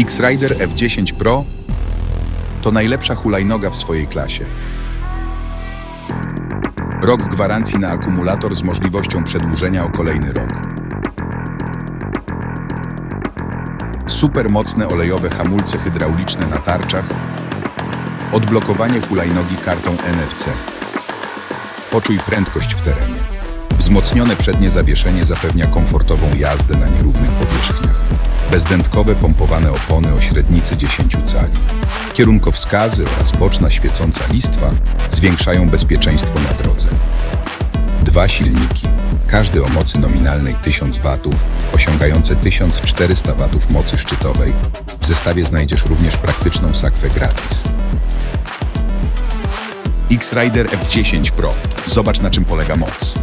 X-Rider F10 Pro to najlepsza hulajnoga w swojej klasie. Rok gwarancji na akumulator z możliwością przedłużenia o kolejny rok. Supermocne olejowe hamulce hydrauliczne na tarczach. Odblokowanie hulajnogi kartą NFC. Poczuj prędkość w terenie. Wzmocnione przednie zawieszenie zapewnia komfortową jazdę na nierównych powierzchniach. Bezdętkowe pompowane opony o średnicy 10 cali. Kierunkowskazy oraz boczna świecąca listwa zwiększają bezpieczeństwo na drodze. Dwa silniki, każdy o mocy nominalnej 1000 W, osiągające 1400 W mocy szczytowej. W zestawie znajdziesz również praktyczną sakwę gratis. X-Rider F10 Pro. Zobacz na czym polega moc.